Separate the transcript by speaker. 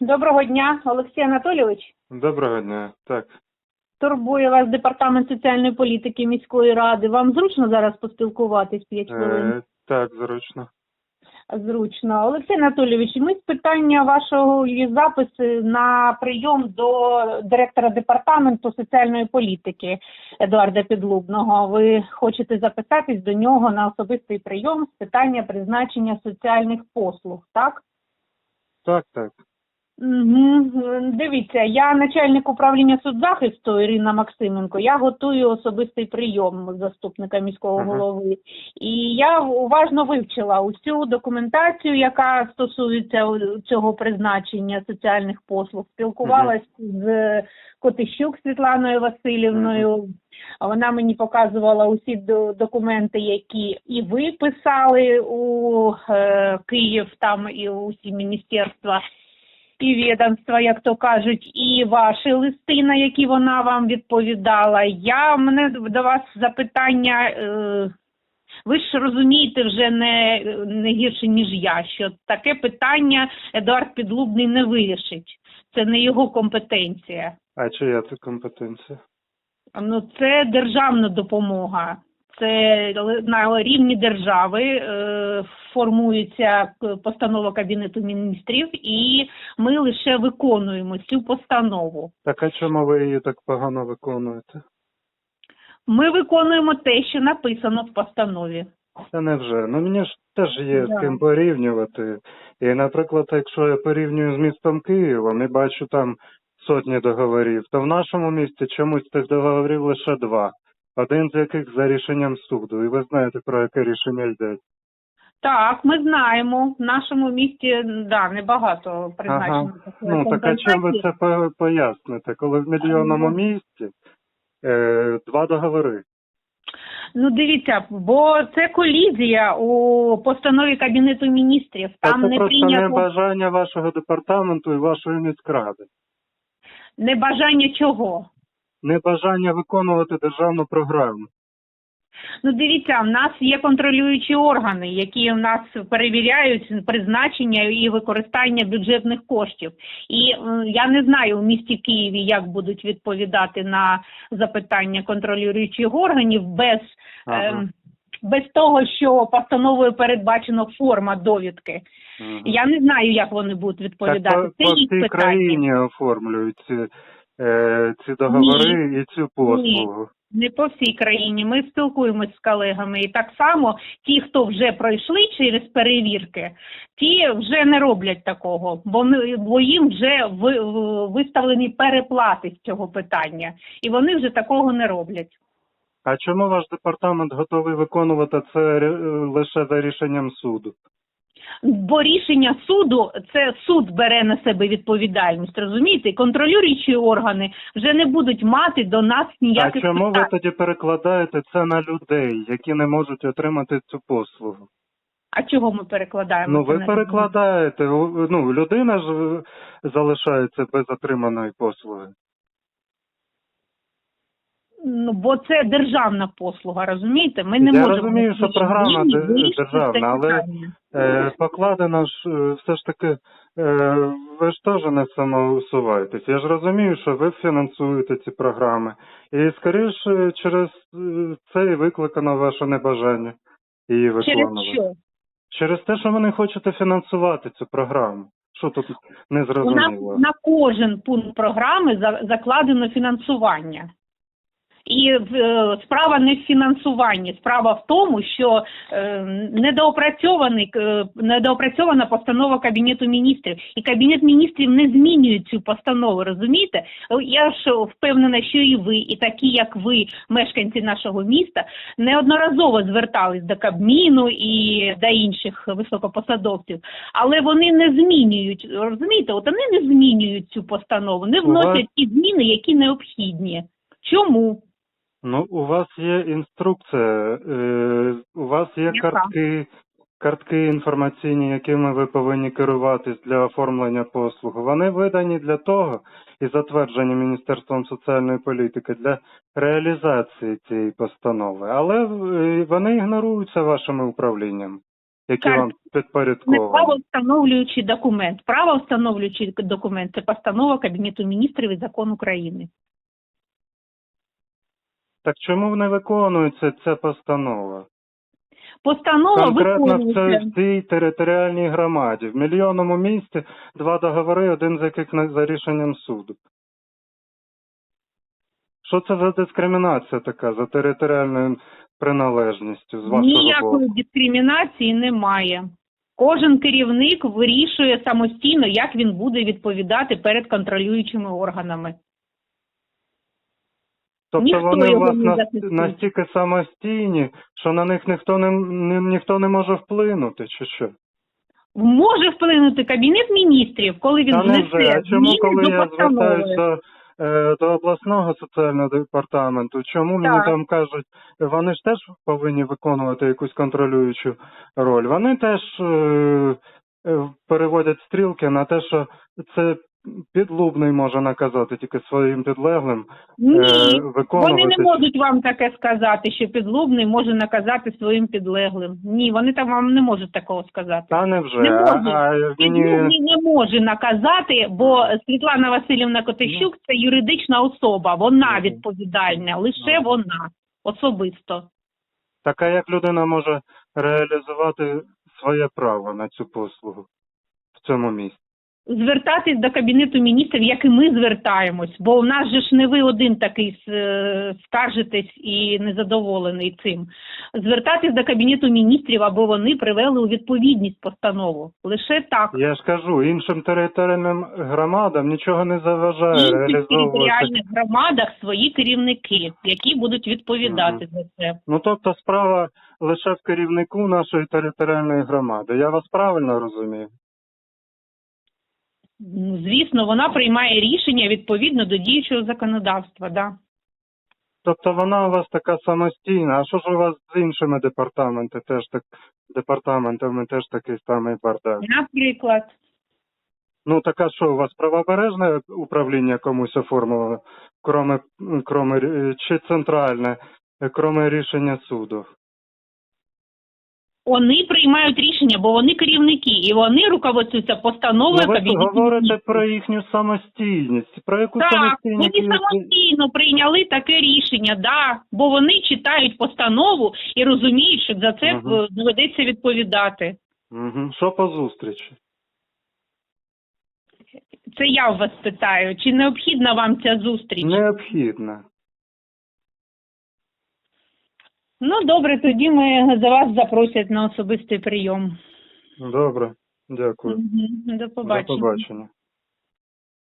Speaker 1: Доброго дня, Олексій Анатолійович.
Speaker 2: Доброго дня. Так.
Speaker 1: Турбує вас департамент соціальної політики міської ради. Вам зручно зараз поспілкуватись 5 хвилин?
Speaker 2: Е, так, зручно.
Speaker 1: Зручно. Олексій Анатолійович, ми з питання вашого запису на прийом до директора департаменту соціальної політики Едуарда Підлубного. Ви хочете записатись до нього на особистий прийом з питання призначення соціальних послуг, так?
Speaker 2: Так, так.
Speaker 1: Дивіться, я начальник управління соцзахисту Ірина Максименко. Я готую особистий прийом заступника міського
Speaker 2: Ага.
Speaker 1: голови. І я уважно вивчила усю документацію, яка стосується цього призначення соціальних послуг. Спілкувалась з Котищук Світланою Васильівною. Вона мені показувала усі до- документи, які і ви писали у е, Київ, там і усі міністерства і відомства, як то кажуть, і ваші листи, на які вона вам відповідала. Я мене до вас запитання. Е, ви ж розумієте вже не, не гірше, ніж я, що таке питання Едуард Підлубний не вирішить. Це не його компетенція.
Speaker 2: А чия це компетенція?
Speaker 1: Ну, це державна допомога. Це на рівні держави е, формується постанова Кабінету міністрів, і ми лише виконуємо цю постанову.
Speaker 2: Так а чому ви її так погано виконуєте?
Speaker 1: Ми виконуємо те, що написано в постанові.
Speaker 2: Та невже? Ну мені ж теж є
Speaker 1: Да.
Speaker 2: з ким порівнювати. І, наприклад, якщо я порівнюю з містом Києвом і бачу там сотні договорів, то в нашому місті чомусь тих договорів лише два. Один з яких за рішенням суду. І ви знаєте, про яке рішення йде.
Speaker 1: Так, ми знаємо. В нашому місті да, небагато призначено.
Speaker 2: Ага. Ну так а чим ви це по- поясните, коли в мільйонному місті е, два договори?
Speaker 1: Ну дивіться, бо це колізія у постанові Кабінету міністрів. Там
Speaker 2: Це
Speaker 1: не
Speaker 2: просто
Speaker 1: прийнято
Speaker 2: небажання вашого департаменту і вашої міськради.
Speaker 1: небажання чого.
Speaker 2: Небажання виконувати державну програму.
Speaker 1: Ну, дивіться, в нас є контролюючі органи, які в нас перевіряють призначення і використання бюджетних коштів. І е, я не знаю у місті Києві, як будуть відповідати на запитання контролюючих органів без,
Speaker 2: Ага.
Speaker 1: ем, без того, що постановою передбачено форма довідки.
Speaker 2: Мгм.
Speaker 1: Я не знаю, як вони будуть відповідати.
Speaker 2: Так
Speaker 1: Це
Speaker 2: по
Speaker 1: їх
Speaker 2: всій
Speaker 1: питання.
Speaker 2: країні оформлюють ці, е, ці договори і цю послугу.
Speaker 1: Не по всій країні. Ми спілкуємось з колегами, і так само ті, хто вже пройшли через перевірки, ті вже не роблять такого, бо ми бо їм вже ви, виставлені переплати з цього питання, і вони вже такого не роблять.
Speaker 2: А чому ваш департамент готовий виконувати це е, лише за рішенням суду?
Speaker 1: Бо рішення суду це суд бере на себе відповідальність, розумієте? Контролюючі органи вже не будуть мати до нас ніяких.
Speaker 2: А чому ви тоді перекладаєте це на людей, які не можуть отримати цю послугу?
Speaker 1: А чого ми перекладаємо?
Speaker 2: Ну ви перекладаєте. Ну людина ж е, залишається без отриманої послуги.
Speaker 1: Ну, бо це державна послуга, розумієте? Ми не
Speaker 2: Я
Speaker 1: можемо
Speaker 2: розумію, що програма де- державна, але. Е, покладено ж е, все ж таки, е, ви ж теж не самоусуваєтесь. Я ж розумію, що ви фінансуєте ці програми. І скоріше через е, це і викликано ваше небажання її
Speaker 1: Через
Speaker 2: виконувати.
Speaker 1: що?
Speaker 2: Через те, що ви не хочете фінансувати цю програму. Що тут
Speaker 1: У нас
Speaker 2: незрозуміло?
Speaker 1: на кожен пункт програми за- закладено фінансування. І е, справа не в фінансуванні, справа в тому, що е, недоопрацьований е, недоопрацьована постанова Кабінету міністрів, і Кабінет міністрів не змінює цю постанову. Розумієте? Я ж впевнена, що і ви, і такі, як ви, мешканці нашого міста, неодноразово звертались до Кабміну і до інших високопосадовців, але вони не змінюють. Розумієте, от вони не змінюють цю постанову, не вносять ті зміни, які необхідні. Чому?
Speaker 2: Ну, у вас є інструкція, е, у вас є
Speaker 1: Яка?
Speaker 2: картки, картки інформаційні, якими ви повинні керуватись для оформлення послуг. Вони видані для того і затверджені Міністерством соціальної політики для реалізації цієї постанови, але е, вони ігноруються вашими управліннями. які вам підпорядковані.
Speaker 1: правовстановлюючий документ. Правовстановлюючий документ це постанова Кабінету міністрів і закон України.
Speaker 2: Так чому не виконується ця постанова?
Speaker 1: Постанова
Speaker 2: Конкретно в цій, в цій територіальній громаді. В мільйонному місті два договори, один з яких за рішенням суду. Що це за дискримінація така за територіальною приналежністю з вашого
Speaker 1: Ніякої
Speaker 2: боку?
Speaker 1: дискримінації немає. Кожен керівник вирішує самостійно, як він буде відповідати перед контролюючими органами.
Speaker 2: Тобто
Speaker 1: ніхто
Speaker 2: вони у вас
Speaker 1: не
Speaker 2: на- настільки самостійні, що на них ніхто не, не ніхто не може вплинути, чи що?
Speaker 1: Може вплинути Кабінет міністрів, коли він внесе
Speaker 2: А чому, коли
Speaker 1: до
Speaker 2: я звертаюся е, до обласного соціального департаменту, чому мені там кажуть, вони ж теж повинні виконувати якусь контролюючу роль? Вони теж е, е, переводять стрілки на те, що це підлубний може наказати тільки своїм підлеглим
Speaker 1: Ні,
Speaker 2: е, виконувати.
Speaker 1: вони не можуть вам таке сказати, що підлубний може наказати своїм підлеглим. Ні, вони там вам не можуть такого сказати.
Speaker 2: Та невже?
Speaker 1: Не можуть.
Speaker 2: а.
Speaker 1: Підлубний не може наказати, бо Світлана Васильівна Котищук це юридична особа. Вона відповідальна, лише вона особисто.
Speaker 2: Так а як людина може реалізувати своє право на цю послугу в цьому місці?
Speaker 1: Звертатись до кабінету міністрів, як і ми звертаємось, бо у нас же ж не ви один такий е, скаржитесь і незадоволений цим. Звертатись до кабінету міністрів, аби вони привели у відповідність постанову. Лише так.
Speaker 2: Я ж кажу, іншим територіальним громадам нічого не заважає
Speaker 1: інших територіальних громадах свої керівники, які будуть відповідати за це.
Speaker 2: Ну тобто справа лише в керівнику нашої територіальної громади. Я вас правильно розумію?
Speaker 1: Ну, звісно, вона приймає рішення відповідно до діючого законодавства. Да.
Speaker 2: Тобто вона у вас така самостійна. А що ж у вас з іншими департаментами теж так департаментами теж такий самий бардак?
Speaker 1: Наприклад,
Speaker 2: Ну така що у вас правобережне управління комусь оформило, кроме, кроме чи центральне, кроме рішення суду?
Speaker 1: Вони приймають рішення, бо вони керівники, і вони руководствуються постановою
Speaker 2: Ну, ви говорите про їхню самостійність. Про яку
Speaker 1: Так,
Speaker 2: самостійність?
Speaker 1: вони самостійно прийняли таке рішення, да, бо вони читають постанову і розуміють, що за це е, доведеться відповідати.
Speaker 2: Мгм. Що по зустрічі?
Speaker 1: Це я вас питаю, чи необхідна вам ця зустріч?
Speaker 2: Необхідно.
Speaker 1: Ну добре, тоді ми за вас запросять на особистий прийом.
Speaker 2: Добре, дякую.
Speaker 1: Мгм. До
Speaker 2: До
Speaker 1: побачення.
Speaker 2: побачення.